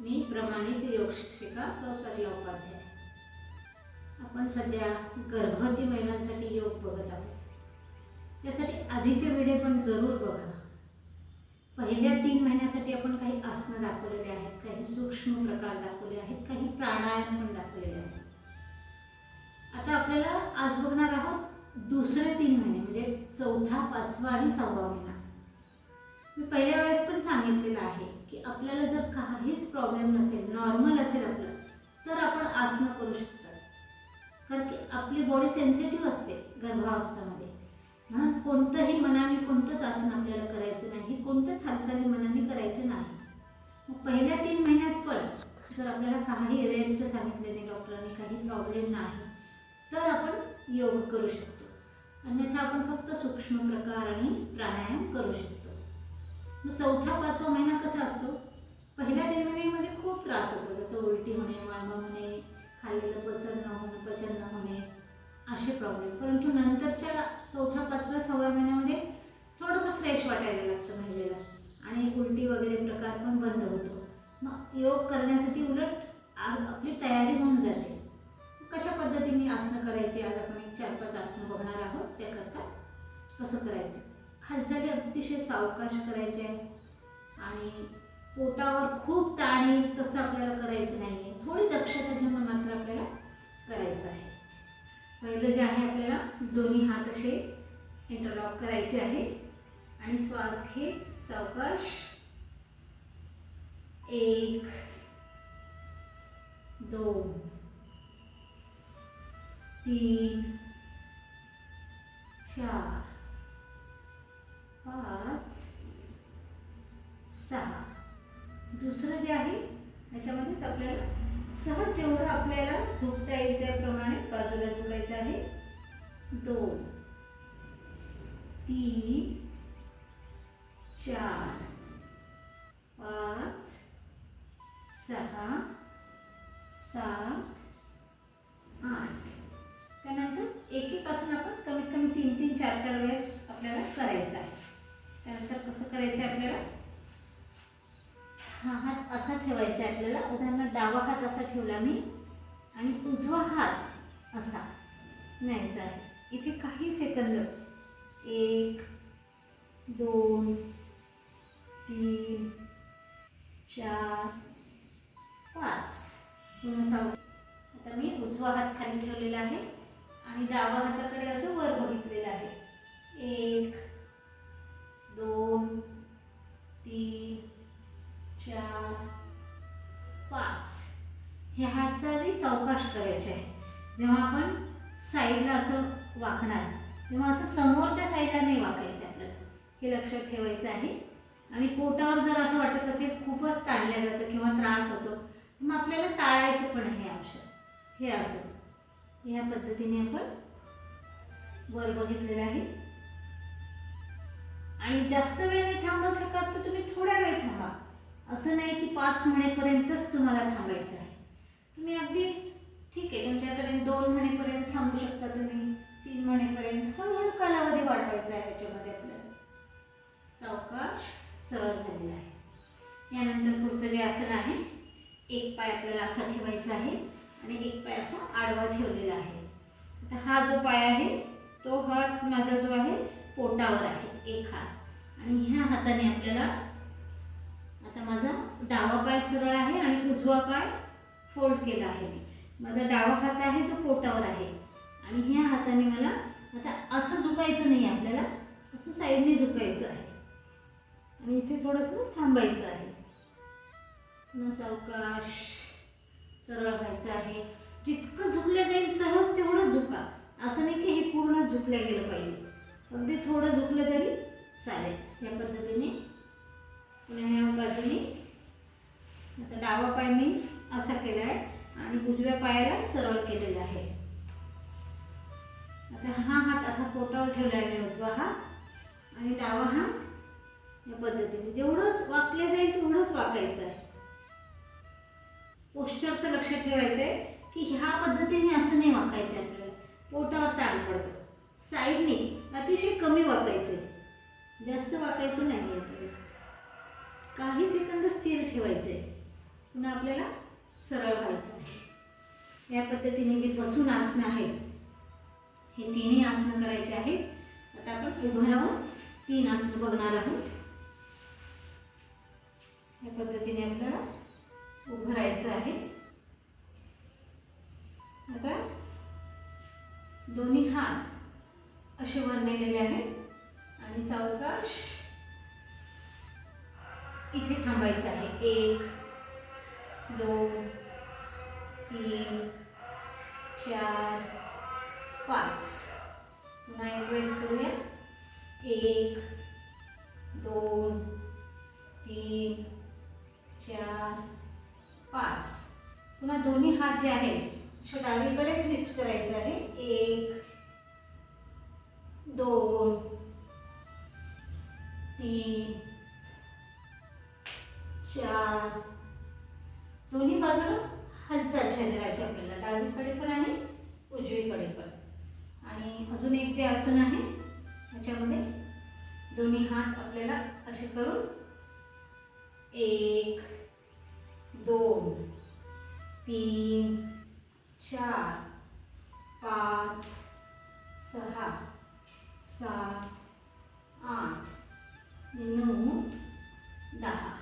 मी प्रमाणित योग शिक्षिका सौसर्या उपाध्याय आपण सध्या गर्भवती महिलांसाठी योग बघत आहोत. त्यासाठी आधीचे व्हिडिओ पण जरूर बघा. पहिल्या तीन महिन्यासाठी आपण काही आसनं दाखवलेले आहेत काही सूक्ष्म प्रकार दाखवले आहेत काही प्राणायाम पण दाखवलेले आहेत. आता आपल्याला आज बघणार आहोत दुसरे तीन महिने म्हणजे चौथा पाचवा आणि सहावा महिना. मी पहिल्या वेळेस पण सांगितलेलं आहे की आपल्याला जर काहीच प्रॉब्लेम नसेल नॉर्मल असेल आपलं तर आपण आसनं करू शकतात कारण की आपली बॉडी सेन्सिटिव्ह असते गर्भावस्थामध्ये. म्हणून कोणतंही मनाने कोणतंच आसन आपल्याला करायचं नाही कोणत्याच हालचाली मनाने करायचे नाही. मग पहिल्या तीन महिन्यात पण जर आपल्याला काही रेस्ट सांगितले नाही डॉक्टरांनी काही प्रॉब्लेम नाही तर आपण योग करू शकतो. अन्यथा आपण फक्त सूक्ष्म प्रकार आणि प्राणायाम चौथा पाचवा महिना कसा असतो? पहिल्या तीन महिन्यामध्ये खूप त्रास होतो जसं उलटी होणे वाळवण होणे खाल्लेलं पचन न होणे पचन न होणे असे प्रॉब्लेम परंतु नंतरच्या चौथ्या पाचव्या सहाव्या महिन्यामध्ये थोडंसं फ्रेश वाटायला लागतं महिलेला. आणि उलटी वगैरे प्रकार पण बंद होतो. मग योग करण्यासाठी उलट आपली तयारी होऊन जाते. कशा पद्धतीने आसनं करायची? आज आपण एक चार पाच आसनं बघणार आहोत. त्याकरता कसं करायचं. हालचाली अतिशय सावकाश करायच्या आहे आणि पोटावर खूप ताण येईल तसं आपल्याला करायचं नाही आहे थोडी दक्षता घेऊन मात्र आपल्याला करायचं आहे. पहिलं जे आहे आपल्याला दोन्ही हात असे इंटरलॉक करायचे आहे आणि श्वास घेत सावकाश. एक दोन तीन चार. पाच सहा. दुसरं जे आहे याच्यामध्येच आपल्याला सहज जेवढं आपल्याला झोपता येईल त्याप्रमाणे बाजूला झोपायचं आहे. दोन तीन चार पाच सहा सात आठ. हा हात असा ठेवायचा आहे आपल्याला. उदाहरणार्थ डावा हात असा ठेवला मी आणि उजवा हात असा. न्यायचा आहे. इथे काही सेकंद. एक दोन तीन चार पाच. पुन्हा साव आता मी उजवा हात खाली ठेवलेला आहे आणि डावा हाताकडे असं वर बघितलेलं आहे. एक दोन तीन चार पाच. हे हातचाली सावकाश करायचे आहे जेव्हा आपण साईडला असं वाकणार तेव्हा असं समोरच्या साईडला नाही वाकायचं आपल्याला हे लक्षात ठेवायचं आहे. आणि पोटावर जर असं वाटत असेल खूपच ताणल्या जातं किंवा त्रास होतो मग आपल्याला टाळायचं पण हे औषध. हे असं. या पद्धतीने आपण वर बघितलेलं आहे. आणि जास्त वेळ नाही थांबू शकत तर तुम्ही थोड्या वेळ थांबा. असं नाही की पाच महिनेपर्यंतच तुम्हाला थांबायचं आहे. तुम्ही अगदी ठीक आहे तुमच्याकडे दोन महिनेपर्यंत थांबू शकता तुम्ही. तीन महिनेपर्यंत हळूहळू कालावधी वाढवायचा आहे याच्यामध्ये आपल्याला. सावकाश सरळ झालेला आहे. यानंतर पुढचं जे आसन आहे एक पाय आपल्याला असा ठेवायचा आहे आणि एक पाय असा आडवा ठेवलेला आहे. आता हा जो पाय आहे तो हात माझा जो आहे पोटावर आहे एक हात. आणि ह्या हाताने आपल्याला डावा पाय सरळ आहे आणि उजवा पाय फोल्ड केला आहे मी. माझा डावा हात आहे जो पोटावर आहे. आणि ह्या हाताने मला आता असं झुकायचं नाही आहे आपल्याला असं साईडने झुकायचं आहे. आणि इथे थोडंसं थांबायचं आहे. पुन्हा सावकाश सरळ व्हायचं आहे. जितकं झुकलं जाईल सहज तेवढं झुका. असं नाही की हे पूर्ण झुकलं गेलं पाहिजे. अगदी थोडं झुकलं तरी चालेल. या पद्धतीने पुन्हा ह्या बाजूने आता डावा पाय मी असा केला आहे आणि उजव्या पायाला सरळ केलेला आहे. आता हा हात असा पोटावर ठेवला आहे मी उजवा हात आणि डावा हात या पद्धतीने. जेवढं वाकले जाईल तेवढंच वाकायचं आहे. पोस्चरचं लक्षात ठेवायचं आहे की ह्या पद्धतीने असं नाही वाकायचं आहे आपल्याला. पोटावर ताण पडतो. साईडने अतिशय कमी वाकायचं आहे जास्त वाकायचं नाही आहे आपल्याला. काही सेकंद स्थिर ठेवायचे पुन्हा आपल्याला सरळ व्हायचं आहे. या पद्धतीने जी बसून आसनं आहेत. हे तिन्ही आसनं करायचे आहेत. आता आपण उभं राहून तीन आसनं बघणार आहोत. या पद्धतीने आपल्याला उभं राहायचं आहे. आता दोन्ही हात असे वर नेलेले आहेत आणि सावकाश इथे थांबायचं आहे. एक दोन तीन चार पाच. पुन्हा एक वेळेस करूया. एक दोन तीन चार पाच. पुन्हा दोन्ही हात जे आहेत असे डावीकडे ट्विस्ट करायचं आहे. एक दोन तीन चार दोन्ही बाजूला हालचाल शरीराची आपल्याला. डावीकडे पण आणि उजवीकडे पण. आणि अजून एक जे आसन आहे त्याच्यामध्ये दोन्ही हात आपल्याला असे करून एक दोन तीन चार पाच सहा सात आठ नऊ दहा.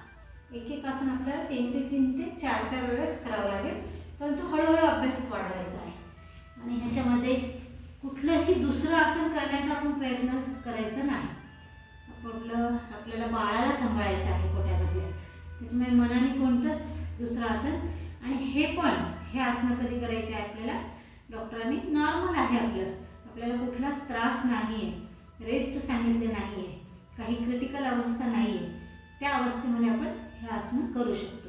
एक एक आसन आपल्याला तीन ते तीन ते चार चार वेळेस करावं लागेल परंतु हळूहळू अभ्यास वाढवायचा आहे. आणि ह्याच्यामध्ये कुठलंही दुसरं आसन करण्याचा आपण प्रयत्न करायचा नाही. आपलं आपल्याला बाळाला सांभाळायचं आहे पोट्यामध्ये त्याच्यामुळे मनाने कोणतंच दुसरं आसन आणि हे पण हे आसनं कधी करायचे आहे आपल्याला? डॉक्टरांनी नॉर्मल आहे आपलं. आपल्याला कुठलाच त्रास नाही आहे रेस्ट सांगितले नाही आहे काही क्रिटिकल अवस्था नाही आहे त्या अवस्थेमध्ये आपण हे आसनं करू शकतो.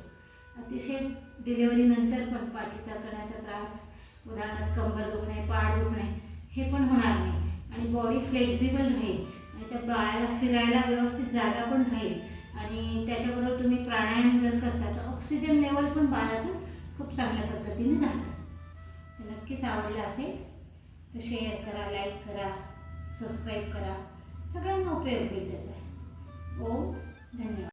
अतिशय डिलेवरीनंतर पण पाठीचा कण्याचा त्रास उदाहरणार्थ कंबर दुखणे पाठ दुखणे हे पण होणार नाही. आणि बॉडी फ्लेक्झिबल राहील आणि त्या बाळाला फिरायला व्यवस्थित जागा पण राहील. आणि त्याच्याबरोबर तुम्ही प्राणायाम जर करता तर ऑक्सिजन लेवल पण बाळाचं खूप चांगल्या पद्धतीने राहतं. तर नक्कीच आवडलं असेल तर शेअर करा लाईक करा सबस्क्राईब करा. सगळ्यांना उपयोग होईल त्याचा. ओम धन्यवाद.